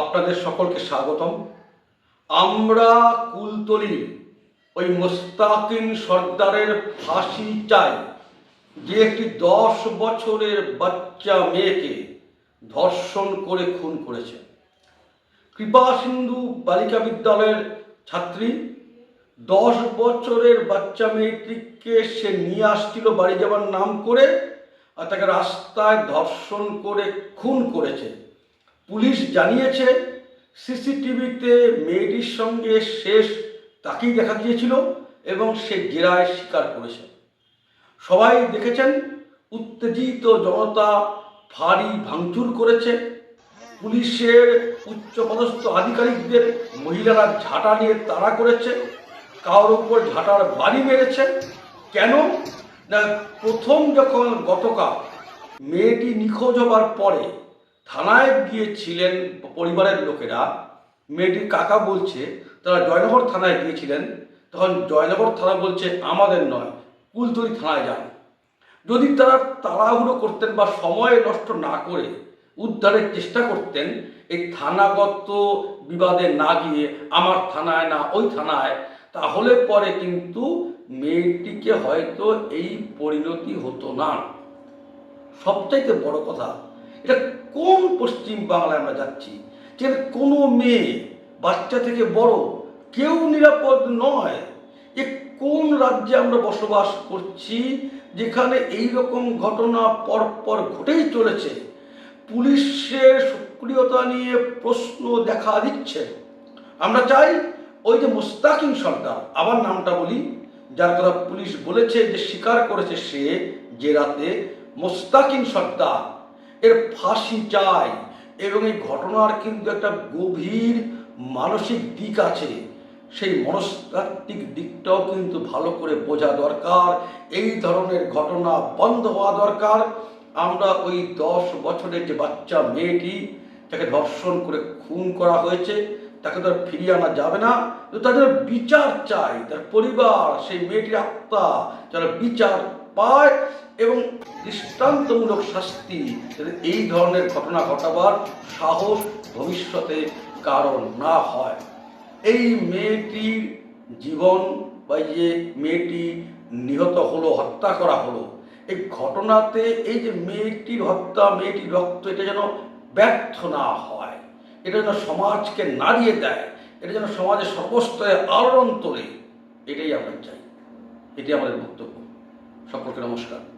আপনাদের সকলকে স্বাগতম। আমরা কুলতলি, ওই মোস্তাকিন সর্দারের ফাঁসি চাই, যে একটি দশ বছরের বাচ্চা মেয়েকে ধর্ষণ করে খুন করেছে। কৃপা সিন্ধু বালিকা বিদ্যালয়ের ছাত্রী, দশ বছরের বাচ্চা মেয়েটিকে সে নিয়ে আসছিল বাড়ি যাওয়ার নাম করে, আর তাকে রাস্তায় ধর্ষণ করে খুন করেছে। পুলিশ জানিয়েছে, সিসিটিভিতে মেয়েটির সঙ্গে শেষ তাকেই দেখা গিয়েছিল এবং সে জেরায় স্বীকার করেছে। সবাই দেখেছেন, উত্তেজিত জনতা ফাঁড়ি ভাঙচুর করেছে। পুলিশের উচ্চপদস্থ আধিকারিকদের মহিলারা ঝাঁটা নিয়ে তাড়া করেছে, কারোর উপর ঝাঁটার বাড়ি মেরেছে। কেন? না, প্রথম যখন গতকাল মেয়েটি নিখোঁজ হবার পরে থানায় গিয়েছিলেন পরিবারের লোকেরা। মেয়েটির কাকা বলছে, তারা জয়নগর থানায় গিয়েছিলেন। তখন জয়নগর থানা বলছে, আমাদের নয়, কুলতলি থানায় যান। যদি তারা তাড়াহুড়ো করতেন বা সময় নষ্ট না করে উদ্ধারের চেষ্টা করতেন, এই থানাগত বিবাদে না গিয়ে আমার থানায় না, ওই থানায়, তাহলে পরে কিন্তু মেয়েটিকে হয়তো এই পরিণতি হতো না। সবচাইতে বড় কথা এটা কোন পশ্চিম বাংলায় আমরা যাচ্ছি? যে কোনো মেয়ে, বাচ্চা থেকে বড়, কেউ নিরাপদ নয়। এ কোন রাজ্যে আমরা বসবাস করছি? যেখানে এই রকম ঘটনা পরপর ঘটেই চলেছে। পুলিশের সক্রিয়তা নিয়ে প্রশ্ন দেখা দিচ্ছে। আমরা চাই ওই যে মোস্তাকিম সর্দার, আবার নামটা বলি, যার কথা পুলিশ বলেছে যে স্বীকার করেছে সে যে রাতে মোস্তাকিম সর্দার এর ফাঁসি চাই। এবং এই ঘটনার কিন্তু একটা গভীর মানসিক দিক আছে। সেই মনস্তাত্ত্বিক দিকটাও কিন্তু ভালো করে বোঝা দরকার। এই ধরনের ঘটনা বন্ধ হওয়া দরকার। আমরা ওই দশ বছরের যে বাচ্চা মেয়েটি, তাকে ধর্ষণ করে খুন করা হয়েছে, তাকে তো আর ফিরিয়ে আনা যাবে না। তো তাদের বিচার চাই। তার পরিবার, সেই মেয়েটির আত্মা যারা বিচার পায় এবং দৃষ্টান্তমূলক শাস্তি এই ধরনের ঘটনা ঘটাবার সাহস ভবিষ্যতে কারণ না হয়। এই মেয়েটির জীবন বা যে মেয়েটি নিহত হলো, হত্যা করা হলো, এই ঘটনাতে এই যে মেয়েটির হত্যা, মেয়েটির রক্ত, এটা যেন ব্যর্থ না হয়, এটা যেন সমাজকে নাড়িয়ে দেয়, এটা যেন সমাজের সর্বস্তরে আলোড়ন তোলে, এটাই আমরা চাই। এটি আমাদের বক্তব্য। সকলকে নমস্কার।